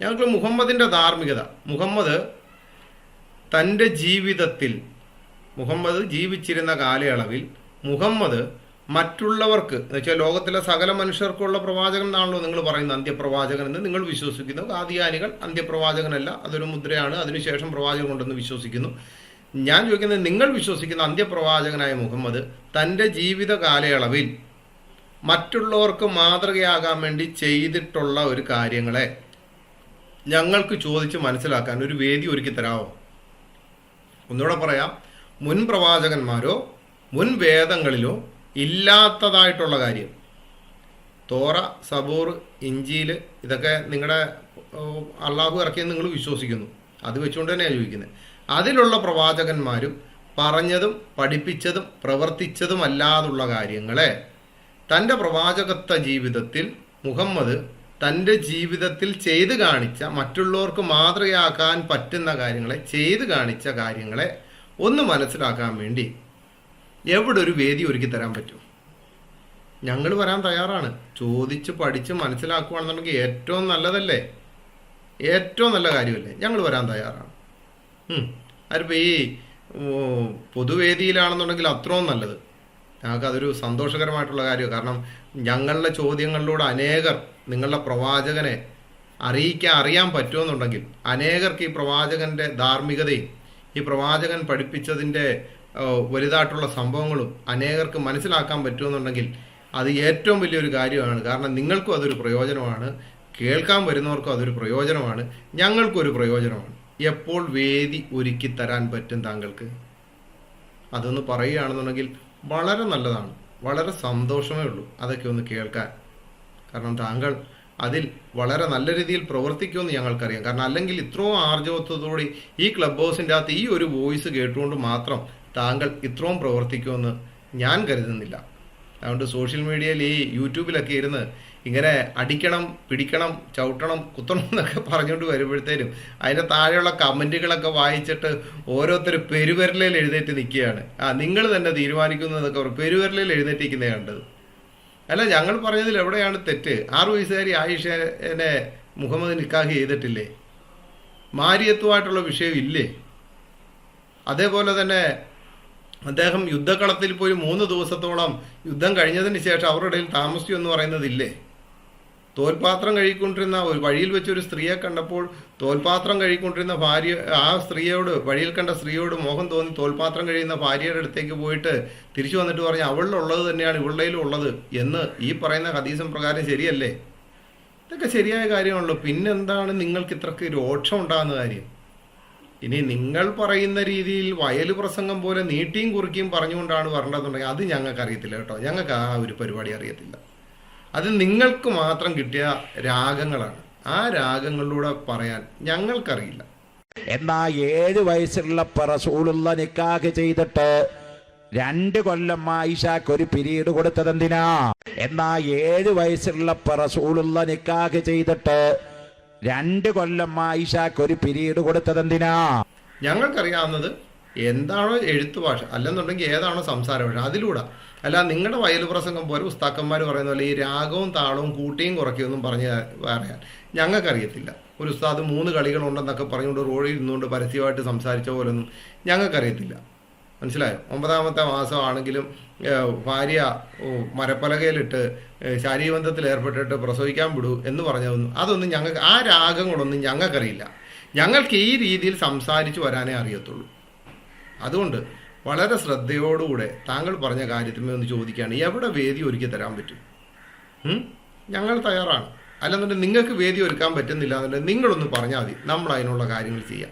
ഞങ്ങൾക്ക് മുഹമ്മദിന്റെ ധാർമ്മികത. മുഹമ്മദ് തന്റെ ജീവിതത്തിൽ മുഹമ്മദ് ജീവിച്ചിരുന്ന കാലയളവിൽ മുഹമ്മദ് മറ്റുള്ളവർക്ക് എന്ന് വെച്ചാൽ ലോകത്തിലെ സകല മനുഷ്യർക്കുള്ള പ്രവാചകൻ എന്നാണല്ലോ നിങ്ങൾ പറയുന്നത് അന്ത്യപ്രവാചകൻ എന്ന് നിങ്ങൾ വിശ്വസിക്കുന്നു. ആദിയാനികൾ അന്ത്യപ്രവാചകനല്ല അതൊരു മുദ്രയാണ് അതിനുശേഷം പ്രവാചകൻ ഉണ്ടെന്ന് വിശ്വസിക്കുന്നു. ഞാൻ ചോദിക്കുന്നത് നിങ്ങൾ വിശ്വസിക്കുന്ന അന്ത്യപ്രവാചകനായ മുഹമ്മദ് തന്റെ ജീവിത കാലയളവിൽ മറ്റുള്ളവർക്ക് മാതൃകയാകാൻ വേണ്ടി ചെയ്തിട്ടുള്ള ഒരു കാര്യങ്ങളെ ഞങ്ങൾക്ക് ചോദിച്ച് മനസ്സിലാക്കാൻ ഒരു വേദി ഒരുക്കി തരാമോ ഒന്നുകൂടെ പറയാം. മുൻ പ്രവാചകന്മാരോ മുൻ വേദങ്ങളിലോ ഇല്ലാത്തതായിട്ടുള്ള കാര്യം. തോറ സബൂർ ഇഞ്ചിയിൽ ഇതൊക്കെ നിങ്ങളുടെ അള്ളാഹു ഇറക്കിയെന്ന് നിങ്ങൾ വിശ്വസിക്കുന്നു. അത് വെച്ചുകൊണ്ട് തന്നെയാണ് ചോദിക്കുന്നത്. അതിലുള്ള പ്രവാചകന്മാരും പറഞ്ഞതും പഠിപ്പിച്ചതും പ്രവർത്തിച്ചതും അല്ലാതുള്ള കാര്യങ്ങളെ തന്റെ പ്രവാചകത്വ ജീവിതത്തിൽ മുഹമ്മദ് തന്റെ ജീവിതത്തിൽ ചെയ്തു കാണിച്ച മറ്റുള്ളവർക്ക് മാതൃകയാക്കാൻ പറ്റുന്ന കാര്യങ്ങളെ ചെയ്തു കാണിച്ച കാര്യങ്ങളെ ഒന്ന് മനസ്സിലാക്കാൻ വേണ്ടി എവിടെ ഒരു വേദി ഒരുക്കി തരാൻ പറ്റും? ഞങ്ങൾ വരാൻ തയ്യാറാണ്. ചോദിച്ച് പഠിച്ച് മനസ്സിലാക്കുകയാണെന്നുണ്ടെങ്കിൽ ഏറ്റവും നല്ലതല്ലേ? ഏറ്റവും നല്ല കാര്യമല്ലേ? ഞങ്ങൾ വരാൻ തയ്യാറാണ്. അതിപ്പോൾ ഈ പൊതുവേദിയിലാണെന്നുണ്ടെങ്കിൽ അത്രയും നല്ലത്. ഞങ്ങൾക്ക് അതൊരു സന്തോഷകരമായിട്ടുള്ള കാര്യമാണ്. കാരണം ഞങ്ങളുടെ ചോദ്യങ്ങളിലൂടെ അനേകർ നിങ്ങളുടെ പ്രവാചകനെ അറിയിക്കാൻ അറിയാൻ പറ്റുമെന്നുണ്ടെങ്കിൽ അനേകർക്ക് ഈ പ്രവാചകന്റെ ധാർമ്മികതയും ഈ പ്രവാചകൻ പഠിപ്പിച്ചതിന്റെ വലുതായിട്ടുള്ള സംഭവങ്ങളും അനേകർക്ക് മനസ്സിലാക്കാൻ പറ്റുമെന്നുണ്ടെങ്കിൽ അത് ഏറ്റവും വലിയൊരു കാര്യമാണ്. കാരണം നിങ്ങൾക്കും അതൊരു പ്രയോജനമാണ്. കേൾക്കാൻ വരുന്നവർക്കും അതൊരു പ്രയോജനമാണ്. ഞങ്ങൾക്കും ഒരു പ്രയോജനമാണ്. എപ്പോൾ വേദി ഒരുക്കി തരാൻ പറ്റും താങ്കൾക്ക്? അതൊന്ന് പറയുകയാണെന്നുണ്ടെങ്കിൽ വളരെ നല്ലതാണ്. വളരെ സന്തോഷമേ ഉള്ളൂ അതൊക്കെ ഒന്ന് കേൾക്കാൻ. കാരണം താങ്കൾ അതിൽ വളരെ നല്ല രീതിയിൽ പ്രവർത്തിക്കുമെന്ന് ഞങ്ങൾക്കറിയാം. കാരണം അല്ലെങ്കിൽ ഇത്രയും ആർജവത്വത്തോടെ ഈ ക്ലബ് ഹൗസിന്റെ അകത്ത് ഈ ഒരു വോയിസ് കേട്ടുകൊണ്ട് മാത്രം താങ്കൾ ഇത്രയും പ്രവർത്തിക്കുമെന്ന് ഞാൻ കരുതുന്നില്ല. അതുകൊണ്ട് സോഷ്യൽ മീഡിയയിൽ ഈ യൂട്യൂബിലൊക്കെ ഇരുന്ന് ഇങ്ങനെ അടിക്കണം പിടിക്കണം ചവിട്ടണം കുത്തണം എന്നൊക്കെ പറഞ്ഞുകൊണ്ട് വരുമ്പോഴത്തേനും അതിന്റെ താഴെയുള്ള കമന്റുകളൊക്കെ വായിച്ചിട്ട് ഓരോരുത്തർ പെരുവരലിൽ എഴുന്നേറ്റ് നിൽക്കുകയാണ്. ആ നിങ്ങൾ തന്നെ തീരുമാനിക്കുന്നതൊക്കെ പറഞ്ഞു. പെരുവരലിൽ എഴുന്നേറ്റിരിക്കുന്നേ കണ്ടത്. അല്ല ഞങ്ങൾ പറഞ്ഞതിൽ എവിടെയാണ് തെറ്റ്? ആറു വയസ്സുകാരി ആയിഷനെ മുഹമ്മദ് നിക്കാഹ് ചെയ്തിട്ടില്ലേ? മാരിയത്വമായിട്ടുള്ള വിഷയം ഇല്ലേ? അതേപോലെ തന്നെ അദ്ദേഹം യുദ്ധക്കളത്തിൽ പോയി മൂന്ന് ദിവസത്തോളം യുദ്ധം കഴിഞ്ഞതിന് ശേഷം അവരുടെ ഇടയിൽ താമസിച്ചു എന്ന് പറയുന്നതില്ലേ തോൽപാത്രം കഴുകിക്കൊണ്ടിരുന്ന ഒരു വഴിയിൽ വെച്ച് ഒരു സ്ത്രീയെ കണ്ടപ്പോൾ തോൽപാത്രം കഴുകിക്കൊണ്ടിരുന്ന ഭാര്യ ആ സ്ത്രീയോട് വഴിയിൽ കണ്ട സ്ത്രീയോട് മോഹം തോന്നി തോൽപാത്രം കഴിയുന്ന ഭാര്യയുടെ അടുത്തേക്ക് പോയിട്ട് തിരിച്ചു വന്നിട്ട് പറഞ്ഞു അവളിലുള്ളത് തന്നെയാണ് ഇവളുടെയിലും ഉള്ളത് എന്ന് ഈ പറയുന്ന ഹദീസം പ്രകാരം ശരിയല്ലേ? ഇതൊക്കെ ശരിയായ കാര്യമാണല്ലോ. പിന്നെന്താണ് നിങ്ങൾക്ക് ഇത്രക്ക് രോക്ഷം ഉണ്ടാകുന്ന കാര്യം? ഇനി നിങ്ങൾ പറയുന്ന രീതിയിൽ വയൽ പ്രസംഗം പോലെ നീട്ടിയും കുറുക്കിയും പറഞ്ഞുകൊണ്ടാണ് വരേണ്ടതെന്നുണ്ടെങ്കിൽ അത് ഞങ്ങൾക്ക് അറിയത്തില്ല കേട്ടോ. ഞങ്ങൾക്ക് ആ ഒരു പരിപാടി അറിയത്തില്ല. അത് നിങ്ങൾക്ക് മാത്രം കിട്ടിയ രാഗങ്ങളാണ്. ആ രാഗങ്ങളിലൂടെ പറയാൻ ഞങ്ങൾക്കറിയില്ല. എന്നാ ഏഴ് വയസ്സുള്ള റസൂലുള്ള നിക്കാഹ് ചെയ്തിട്ട് രണ്ട് കൊല്ലം ആയിഷാക്ക് ഒരു പിരീഡ് കൊടുത്തതെന്തിനാ? എന്നാ ഏഴ് വയസ്സുള്ള റസൂലുള്ള നിക്കാഹ് ചെയ്തിട്ട് രണ്ട് കൊല്ലം ആയിഷാക്ക് ഒരു പിരീഡ് കൊടുത്തതെന്തിനാ? ഞങ്ങൾക്കറിയാവുന്നത് എന്താണോ എഴുത്തു ഭാഷ അല്ലെന്നുണ്ടെങ്കിൽ ഏതാണോ സംസാര ഭാഷ അതിലൂടെ അല്ല നിങ്ങളുടെ വയൽ പ്രസംഗം പോലെ ഉസ്താക്കന്മാർ പറയുന്ന പോലെ ഈ രാഗവും താളവും കൂട്ടിയും കുറയ്ക്കുമെന്നും പറഞ്ഞ് പറയാൻ. ഞങ്ങൾക്കറിയത്തില്ല. ഒരു ഉസ്താദ് മൂന്ന് കളികളുണ്ടെന്നൊക്കെ പറഞ്ഞുകൊണ്ട് റോഡിൽ ഇരുന്നുകൊണ്ട് പരസ്യമായിട്ട് സംസാരിച്ച പോലൊന്നും ഞങ്ങൾക്കറിയത്തില്ല. മനസ്സിലായോ? ഒമ്പതാമത്തെ മാസമാണെങ്കിലും ഭാര്യ മരപ്പലകയിലിട്ട് ശാരീരബന്ധത്തിൽ ഏർപ്പെട്ടിട്ട് പ്രസവിക്കാൻ വിടൂ എന്ന് പറഞ്ഞതൊന്നും അതൊന്നും ഞങ്ങൾക്ക് ആ രാഗങ്ങളൊന്നും ഞങ്ങൾക്കറിയില്ല. ഞങ്ങൾക്ക് ഈ രീതിയിൽ സംസാരിച്ചു വരാനേ അറിയത്തുള്ളൂ. അതുകൊണ്ട് വളരെ ശ്രദ്ധയോടുകൂടെ താങ്കൾ പറഞ്ഞ കാര്യത്തിൽ ഒന്ന് ചോദിക്കുകയാണ് എവിടെ വേദി ഒരുക്കി തരാൻ പറ്റും? ഞങ്ങൾ തയ്യാറാണ്. അല്ലെന്നുണ്ടെങ്കിൽ നിങ്ങൾക്ക് വേദി ഒരുക്കാൻ പറ്റുന്നില്ല എന്നുണ്ടെങ്കിൽ നിങ്ങളൊന്ന് പറഞ്ഞാൽ മതി. നമ്മൾ അതിനുള്ള കാര്യങ്ങൾ ചെയ്യാം.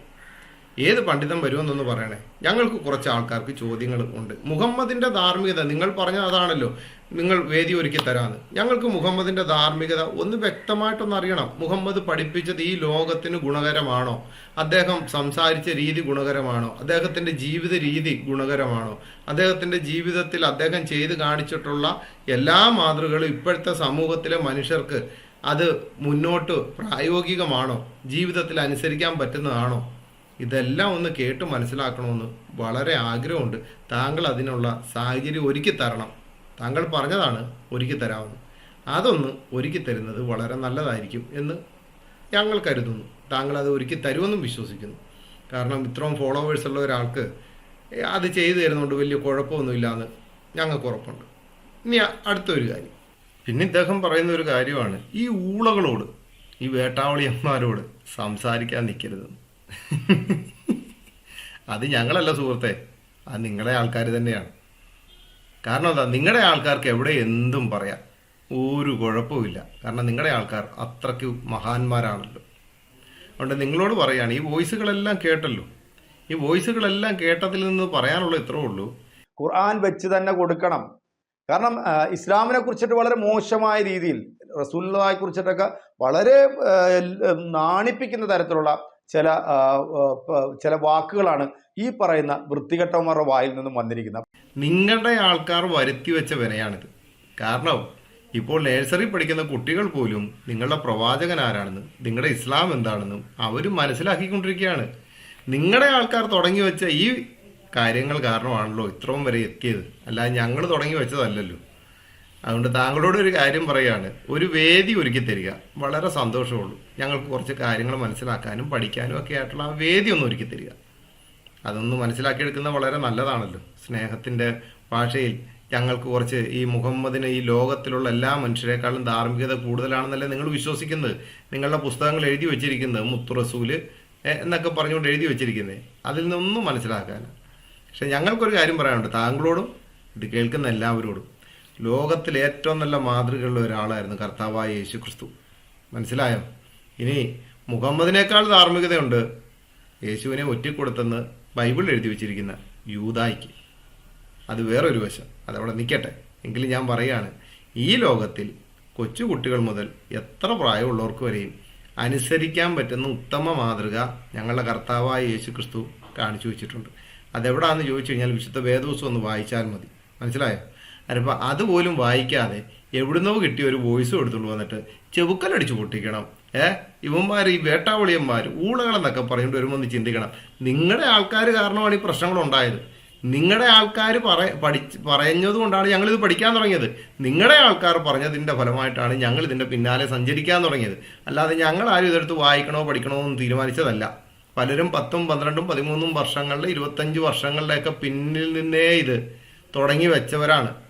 ഏത് പണ്ഡിതം വരുമെന്നൊന്ന് പറയണേ. ഞങ്ങൾക്ക് കുറച്ച് ആൾക്കാർക്ക് ചോദ്യങ്ങൾ ഉണ്ട്. മുഹമ്മദിന്റെ ധാർമ്മികത നിങ്ങൾ പറഞ്ഞ അതാണല്ലോ. നിങ്ങൾ വേദി ഒരുക്കി തരാന്ന്. ഞങ്ങൾക്ക് മുഹമ്മദിന്റെ ധാർമ്മികത ഒന്ന് വ്യക്തമായിട്ടൊന്ന് അറിയണം. മുഹമ്മദ് പഠിപ്പിച്ചത് ഈ ലോകത്തിന് ഗുണകരമാണോ? അദ്ദേഹം സംസാരിച്ച രീതി ഗുണകരമാണോ? അദ്ദേഹത്തിന്റെ ജീവിത രീതി ഗുണകരമാണോ? അദ്ദേഹത്തിന്റെ ജീവിതത്തിൽ അദ്ദേഹം ചെയ്ത് കാണിച്ചിട്ടുള്ള എല്ലാ മാതൃകകളും ഇപ്പോഴത്തെ സമൂഹത്തിലെ മനുഷ്യർക്ക് അത് മുന്നോട്ട് പ്രായോഗികമാണോ? ജീവിതത്തിൽ അനുസരിക്കാൻ പറ്റുന്നതാണോ? ഇതെല്ലാം ഒന്ന് കേട്ട് മനസ്സിലാക്കണമെന്ന് വളരെ ആഗ്രഹമുണ്ട്. താങ്കൾ അതിനുള്ള സാഹചര്യം ഒരുക്കി തരണം. താങ്കൾ പറഞ്ഞതാണ് ഒരുക്കി തരാമെന്ന് അതൊന്ന് ഒരുക്കി തരുന്നത് വളരെ നല്ലതായിരിക്കും എന്ന് ഞങ്ങൾ കരുതുന്നു. താങ്കൾ അത് ഒരുക്കി തരുമെന്നും വിശ്വസിക്കുന്നു. കാരണം ഇത്രയും ഫോളോവേഴ്സ് ഉള്ള ഒരാൾക്ക് അത് ചെയ്തു തരുന്നതുകൊണ്ട് വലിയ കുഴപ്പമൊന്നുമില്ലാന്ന് ഞങ്ങൾക്ക് ഉറപ്പുണ്ട്. ഇനി അടുത്തൊരു കാര്യം. പിന്നെ ഇദ്ദേഹം പറയുന്ന ഒരു കാര്യമാണ്. ഈ ഊളകളോട് ഈ വേട്ടാവളിയന്മാരോട് സംസാരിക്കാൻ നിൽക്കരുത്. അത് ഞങ്ങളല്ല സുഹൃത്തെ. അത് നിങ്ങളെ ആൾക്കാർ തന്നെയാണ്. കാരണം എന്താ? നിങ്ങളുടെ ആൾക്കാർക്ക് എവിടെ എന്തും പറയാം. ഒരു കുഴപ്പമില്ല കാരണം നിങ്ങളുടെ ആൾക്കാർ അത്രയ്ക്ക് മഹാന്മാരാണല്ലോ. അതുകൊണ്ട് നിങ്ങളോട് പറയുകയാണ് ഈ വോയിസുകളെല്ലാം കേട്ടല്ലോ. ഈ വോയിസുകളെല്ലാം കേട്ടതിൽ നിന്ന് പറയാനുള്ള ഇത്രേ ഉള്ളൂ. ഖുർആൻ വെച്ച് തന്നെ കൊടുക്കണം. കാരണം ഇസ്ലാമിനെ കുറിച്ചിട്ട് വളരെ മോശമായ രീതിയിൽ റസൂലിനെ കുറിച്ചിട്ടൊക്കെ വളരെ നാണിപ്പിക്കുന്ന തരത്തിലുള്ള ചില ചില വാക്കുകളാണ് ഈ പറയുന്ന വൃത്തികെട്ടവന്മാരുടെ വായിൽ നിന്നും വന്നിരിക്കുന്നത്. നിങ്ങളുടെ ആൾക്കാർ വരുത്തി വെച്ച വിനയാണിത്. കാരണം ഇപ്പോൾ നഴ്സറി പഠിക്കുന്ന കുട്ടികൾ പോലും നിങ്ങളുടെ പ്രവാചകൻ ആരാണെന്നും നിങ്ങളുടെ ഇസ്ലാം എന്താണെന്നും അവർ മനസ്സിലാക്കിക്കൊണ്ടിരിക്കുകയാണ്. നിങ്ങളുടെ ആൾക്കാർ തുടങ്ങി വെച്ച ഈ കാര്യങ്ങൾ കാരണമാണല്ലോ ഇത്രയും വരെ എത്തിയത്. അല്ലാതെ ഞങ്ങൾ തുടങ്ങി വെച്ചതല്ലല്ലോ. അതുകൊണ്ട് താങ്കളോട് ഒരു കാര്യം പറയുകയാണ് ഒരു വേദി ഒരുക്കി തരിക. വളരെ സന്തോഷമുള്ളൂ. ഞങ്ങൾക്ക് കുറച്ച് കാര്യങ്ങൾ മനസ്സിലാക്കാനും പഠിക്കാനും ഒക്കെ ആയിട്ടുള്ള ആ വേദി ഒന്ന് ഒരുക്കി തരിക. അതൊന്ന് മനസ്സിലാക്കിയെടുക്കുന്നത് വളരെ നല്ലതാണല്ലോ. സ്നേഹത്തിന്റെ ഭാഷയിൽ ഞങ്ങൾക്ക് കുറച്ച് ഈ മുഹമ്മദിന് ഈ ലോകത്തിലുള്ള എല്ലാ മനുഷ്യരെക്കാളും ധാർമ്മികത കൂടുതലാണെന്നല്ലേ നിങ്ങൾ വിശ്വസിക്കുന്നത്? നിങ്ങളുടെ പുസ്തകങ്ങൾ എഴുതി വെച്ചിരിക്കുന്നത് മുത്തുറസൂൽ എന്നൊക്കെ പറഞ്ഞുകൊണ്ട് എഴുതി വെച്ചിരിക്കുന്നത്. അതിൽ നിന്നൊന്നും മനസ്സിലാക്കാൻ പക്ഷെ ഞങ്ങൾക്കൊരു കാര്യം പറയാനുണ്ട്. താങ്കളോടും ഇത് കേൾക്കുന്ന എല്ലാവരോടും ലോകത്തിൽ ഏറ്റവും നല്ല മാതൃകയുള്ള ഒരാളായിരുന്നു കർത്താവായ യേശു ക്രിസ്തു മനസ്സിലായോ? ഇനി മുഹമ്മദിനേക്കാൾ ധാർമ്മികതയുണ്ട് യേശുവിനെ ഒറ്റിക്കൊടുത്തെന്ന് ബൈബിൾ എഴുതി വെച്ചിരിക്കുന്ന യൂതായിക്ക് അത് വേറൊരു വശം. അതവിടെ നിൽക്കട്ടെ. എങ്കിലും ഞാൻ പറയുകയാണ് ഈ ലോകത്തിൽ കൊച്ചുകുട്ടികൾ മുതൽ എത്ര പ്രായമുള്ളവർക്ക് വരെയും അനുസരിക്കാൻ പറ്റുന്ന ഉത്തമ മാതൃക ഞങ്ങളുടെ കർത്താവായ യേശു ക്രിസ്തു കാണിച്ചു വെച്ചിട്ടുണ്ട്. അതെവിടാന്ന് ചോദിച്ചു കഴിഞ്ഞാൽ വിശുദ്ധ വേദോസം ഒന്ന് വായിച്ചാൽ മതി. മനസ്സിലായോ? അതിപ്പോൾ അതുപോലും വായിക്കാതെ എവിടുന്നോ കിട്ടിയ ഒരു വോയിസ് എടുത്തുകൊണ്ട് വന്നിട്ട് ചെവുക്കലടിച്ച് പൊട്ടിക്കണം. ഏ? ഇവന്മാർ ഈ വേട്ടാവളിയന്മാർ ഊളകളെന്നൊക്കെ പറഞ്ഞുകൊണ്ട് വരുമ്പോൾ ഒന്ന് ചിന്തിക്കണം. നിങ്ങളുടെ ആൾക്കാർ കാരണമാണ് ഈ പ്രശ്നങ്ങൾ ഉണ്ടായത്. നിങ്ങളുടെ ആൾക്കാർ പറ പഠിച്ച് പറഞ്ഞത് കൊണ്ടാണ് ഞങ്ങളിത് പഠിക്കാൻ തുടങ്ങിയത്. നിങ്ങളുടെ ആൾക്കാർ പറഞ്ഞതിന്റെ ഫലമായിട്ടാണ് ഞങ്ങൾ ഇതിന്റെ പിന്നാലെ സഞ്ചരിക്കാൻ തുടങ്ങിയത്. അല്ലാതെ ഞങ്ങൾ ആരും ഇതെടുത്ത് വായിക്കണോ പഠിക്കണോ എന്ന് തീരുമാനിച്ചതല്ല. പലരും പത്തും പന്ത്രണ്ടും പതിമൂന്നും വർഷങ്ങളുടെ ഇരുപത്തഞ്ച് വർഷങ്ങളുടെയൊക്കെ പിന്നിൽ നിന്നേ ഇത് തുടങ്ങി വെച്ചവരാണ്.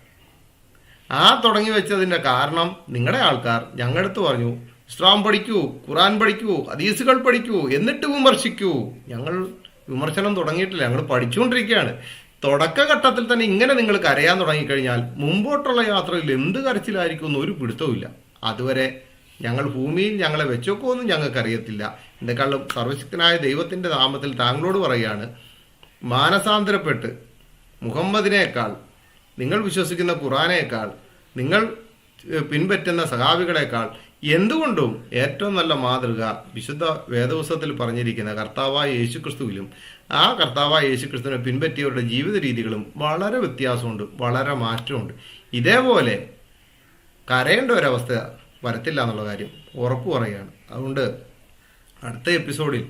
ആ തുടങ്ങി വെച്ചതിന്റെ കാരണം നിങ്ങളുടെ ആൾക്കാർ ഞങ്ങളടുത്ത് പറഞ്ഞു ഇസ്ലാം പഠിക്കൂ ഖുറാൻ പഠിക്കൂ ഹദീസുകൾ പഠിക്കൂ എന്നിട്ട് വിമർശിക്കൂ. ഞങ്ങൾ വിമർശനം തുടങ്ങിയിട്ടില്ല ഞങ്ങൾ പഠിച്ചുകൊണ്ടിരിക്കുകയാണ്. തുടക്കഘട്ടത്തിൽ തന്നെ ഇങ്ങനെ നിങ്ങൾ കരയാൻ തുടങ്ങിക്കഴിഞ്ഞാൽ മുമ്പോട്ടുള്ള യാത്രയിൽ എന്ത് കരച്ചിലായിരിക്കും എന്ന് ഒരു പിടുത്തവുമില്ല അതുവരെ ഞങ്ങൾ ഭൂമിയിൽ ഞങ്ങളെ വെച്ചോക്കുമെന്നും ഞങ്ങൾക്കറിയത്തില്ല എന്നെക്കാളും സർവശക്തനായ ദൈവത്തിന്റെ നാമത്തിൽ താങ്കളോട് പറയുകയാണ് മാനസാന്തരപ്പെട്ട് മുഹമ്മദിനേക്കാൾ നിങ്ങൾ വിശ്വസിക്കുന്ന ഖുറാനേക്കാൾ നിങ്ങൾ പിൻപറ്റുന്ന സഹാബികളെക്കാൾ എന്തുകൊണ്ടും ഏറ്റവും നല്ല മാതൃക വിശുദ്ധ വേദപുസ്തകത്തിൽ പറഞ്ഞിരിക്കുന്ന കർത്താവായ യേശുക്രിസ്തുവിലും ആ കർത്താവായ യേശുക്രിസ്തുവിനെ പിൻപറ്റിയവരുടെ ജീവിത രീതികളും വളരെ വ്യത്യാസമുണ്ട് വളരെ മാറ്റമുണ്ട്. ഇതേപോലെ കരയേണ്ട ഒരവസ്ഥ വരത്തില്ല എന്നുള്ള കാര്യം ഉറപ്പു പറയുകയാണ്. അതുകൊണ്ട് അടുത്ത എപ്പിസോഡിൽ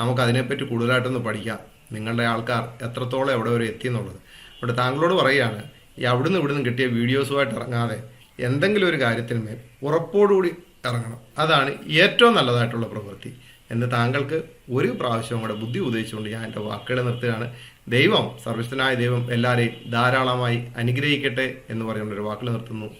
നമുക്ക് അതിനെപ്പറ്റി കൂടുതലായിട്ടൊന്ന് പഠിക്കാം. നിങ്ങളുടെ ആൾക്കാർ എത്രത്തോളം എവിടെ വരെ എത്തി എന്നുള്ളത്. അവിടെ താങ്കളോട് പറയുകയാണ് ഈ അവിടുന്ന് ഇവിടുന്ന് കിട്ടിയ വീഡിയോസുമായിട്ട് ഇറങ്ങാതെ എന്തെങ്കിലും ഒരു കാര്യത്തിന്മേൽ ഉറപ്പോടുകൂടി ഇറങ്ങണം. അതാണ് ഏറ്റവും നല്ലതായിട്ടുള്ള പ്രവൃത്തി. എന്ന് താങ്കൾക്ക് ഒരു പ്രാവശ്യവും കൂടെ ബുദ്ധി ഉദ്ദേശിച്ചുകൊണ്ട് ഞാൻ എന്റെ വാക്കുകളെ നിർത്തുകയാണ്. ദൈവം സർവശ്വനായ ദൈവം എല്ലാവരെയും ധാരാളമായി അനുഗ്രഹിക്കട്ടെ എന്ന് പറയുന്ന ഒരു വാക്കുകൾ നിർത്തുന്നു.